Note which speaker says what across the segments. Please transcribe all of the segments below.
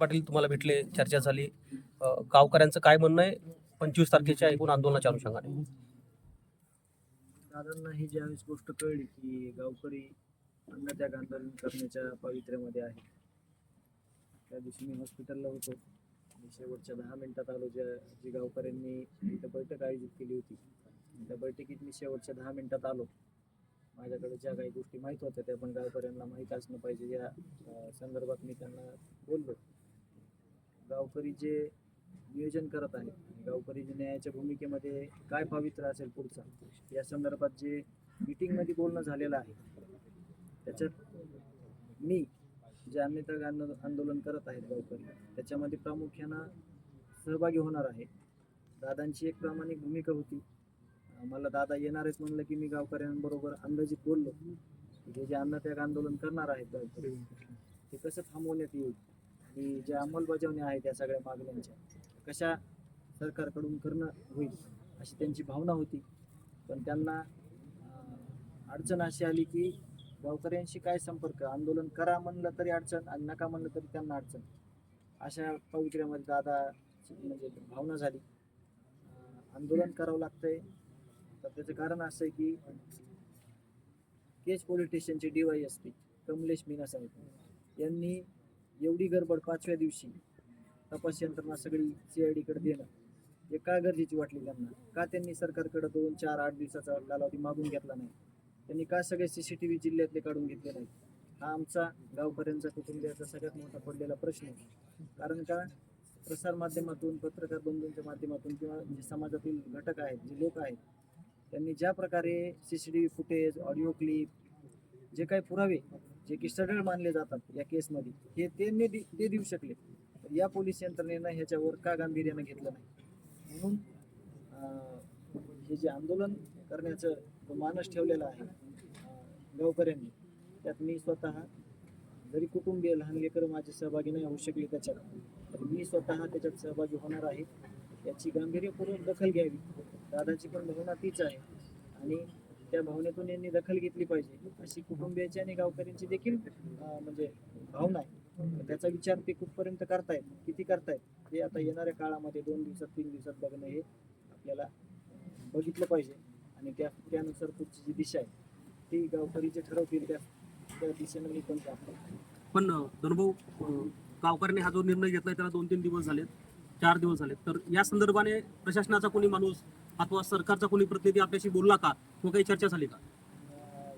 Speaker 1: पाटील तुम्हाला भेटले चर्चा झाली. गावकऱ्यांचं काय म्हणणं आहे? पंचवीस तारखेच्या एकूण आंदोलनाच्या अनुषंगाने.
Speaker 2: दादांना ही ज्यावेळेस गोष्ट कळली की गावकरी अन्नत्याग आंदोलन करण्याच्या पवित्र्यामध्ये आहे त्या दिवशी मी हॉस्पिटलला होतो. आणि शेवटच्या दहा मिनिटात आलो ज्या जी गावकऱ्यांनी इथं बैठक आयोजित केली होती. त्या बैठकीत मी शेवटच्या दहा मिनिटात आलो. माझ्याकडे ज्या काही गोष्टी माहीत होत्या त्या पण गावकऱ्यांना माहीत असणं पाहिजे. या संदर्भात मी त्यांना बोललो. गावकरी जे नियोजन करत आहेत गावकरी जे न्यायाच्या भूमिकेमध्ये काय पवित्र असेल पुढचा या संदर्भात जे मीटिंगमध्ये बोलणं झालेलं आहे त्याच्यात मी जे अन्यथा आंदोलन करत आहेत गावकरी त्याच्यामध्ये प्रामुख्यानं सहभागी होणार आहे. दादांची एक प्रामाणिक भूमिका होती. मला दादा येणार आहेत म्हणलं की मी गावकऱ्यांबरोबर अंदाजित बोललो जे हे जे अन्नत्याग आंदोलन करणार आहेत गावकरी ते कसं थांबवण्यात येईल? आणि ज्या अंमलबजावणी आहेत त्या सगळ्या मागण्यांच्या कशा सरकारकडून करणं होईल अशी त्यांची भावना होती. पण त्यांना अडचण अशी आली की गावकऱ्यांशी काय संपर्क? आंदोलन करा म्हणलं तरी अडचण आणि नका म्हणलं तरी त्यांना अडचण. अशा पवित्र्यामध्ये दादा म्हणजे भावना झाली. आंदोलन करावं लागतंय. तर त्याचं कारण असं आहे की केज पोलीस स्टेशनचे D Y S P Kamlesh Meena साहेब यांनी एवढी गडबड पाचव्या दिवशी तपास यंत्रणा सगळी सी आय डीकडे देणं हे का गरजेची वाटली त्यांना? का त्यांनी सरकारकडे दोन चार आठ दिवसाचा कालावधी मागून घेतला नाही? त्यांनी का सगळे सी सी टी व्ही जिल्ह्यातले काढून घेतले नाहीत? हा आमचा गावपर्यंतचा कुटुंबियाचा सगळ्यात मोठा पडलेला प्रश्न आहे. कारण का? प्रसार माध्यमातून पत्रकार बंधूंच्या माध्यमातून किंवा जे समाजातील घटक आहेत जे लोक आहेत त्यांनी ज्या प्रकारे C C T V footage audio clip जे काही पुरावे जे की सढळ मानले जातात या केसमध्ये हे त्यांनी दि- ते देऊ शकले. तर या पोलीस यंत्रणेनं ह्याच्यावर का गांभीर्यानं घेतलं नाही? म्हणून हे जे आंदोलन करण्याचं मानस ठेवलेला आहे गावकऱ्यांनी त्यात मी स्वतः जरी कुटुंबीय लहान लेकरं माझे सहभागी नाही होऊ शकले त्याच्यात तर मी स्वतः त्याच्यात सहभागी होणार आहे. याची गांभीर्यपूर्वक दखल घ्यावी. दादाची पण भावना तीच आहे. आणि त्या भावनेतून यांनी दखल घेतली पाहिजे. अशी कुटुंबियाची आणि गावकऱ्यांची देखील म्हणजे भावना आहे. त्याचा विचार ते कुठपर्यंत करतायत किती करतायत हे आता येणाऱ्या काळामध्ये दोन दिवसात तीन दिवसात बघणं हे आपल्याला बघितलं पाहिजे. आणि त्या त्यानुसार पुढची जी दिशा आहे ती गावकरी जे ठरवतील त्या त्या दिशेनं मी पण करतो.
Speaker 1: पण धनुभाऊ गावकऱ्यांनी हा जो निर्णय घेतलाय त्याला दोन तीन दिवस झालेत चार दिवस झालेत. तर या संदर्भाने प्रशासनाचा कोणी माणूस अथवा सरकारचा कोणी प्रतिनिधी आपल्याशी बोलला का? किंवा काही चर्चा झाली का?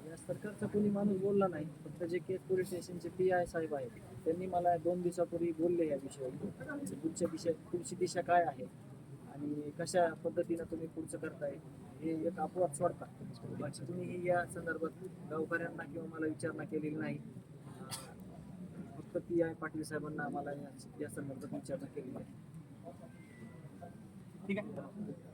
Speaker 2: या सरकारचा कोणी माणूस बोलला नाही. फक्त जे केस पोलीस स्टेशनचे पी आय साहेब आहेत त्यांनी मला दोन दिवसापूर्वी बोलले या विषयावर. पुढच्या दिशा पुढची दिशा काय आहे? आणि कशा पद्धतीनं तुम्ही पुढचं करताय? हे एक अपवाद सोडता. तुम्ही या संदर्भात गावकऱ्यांना किंवा मला विचारणा केलेली नाही. फक्त पी आय पाटील साहेबांना आम्हाला या या संदर्भात विचारणा केलेली आहे.
Speaker 1: ठीक आहे.